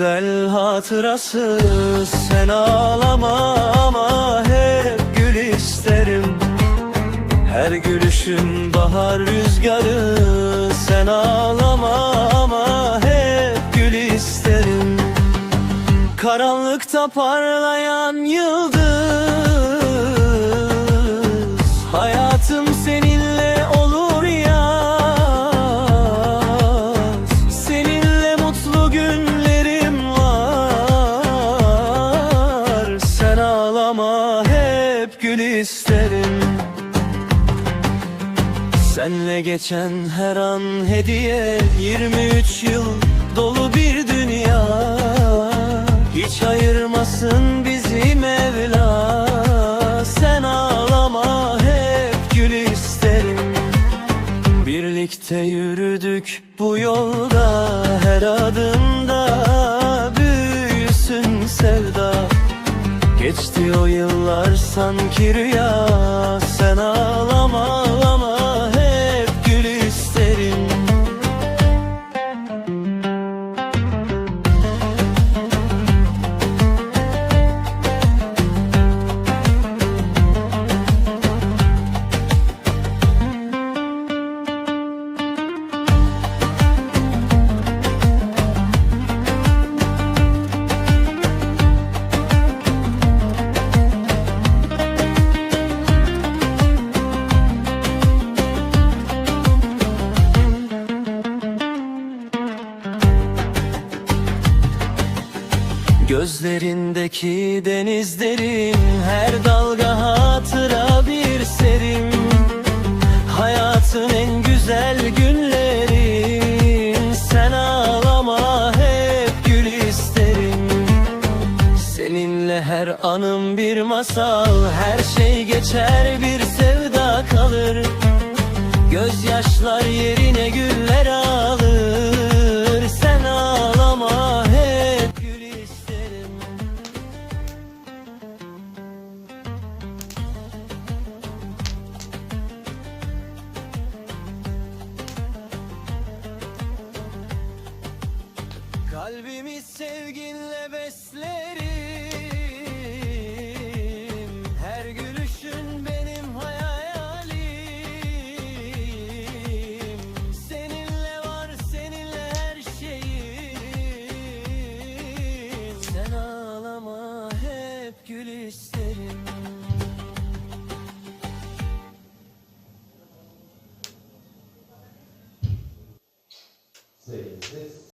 güzel hatırası. Sen ağlama ama hep gül isterim. Her gülüşün bahar rüzgarı. Sen ağlama ama hep gül isterim. Karanlıkta parlayan yıldız isterim. Senle geçen her an hediye 23 yıl dolu bir dünya. Hiç ayırmasın bizi Mevla. Sen ağlama hep gül isterim. Birlikte yürüdük bu yolda Her adımda büyüsün sevda Geçti o yıllar sanki rüya. Sen ağlama Gözlerindeki denizlerin Her dalga hatıra bir serim. Hayatın en güzel günlerin Sen ağlama hep gül isterim. Seninle her anım bir masal Her şey geçer bir sevda kalır. Gözyaşlar yerine güller alır Kalbimi sevginle beslerim. Her gülüşün benim hayalim. Seninle var seninle her şeyim. Sen ağlama hep gül isterim. Sessiz.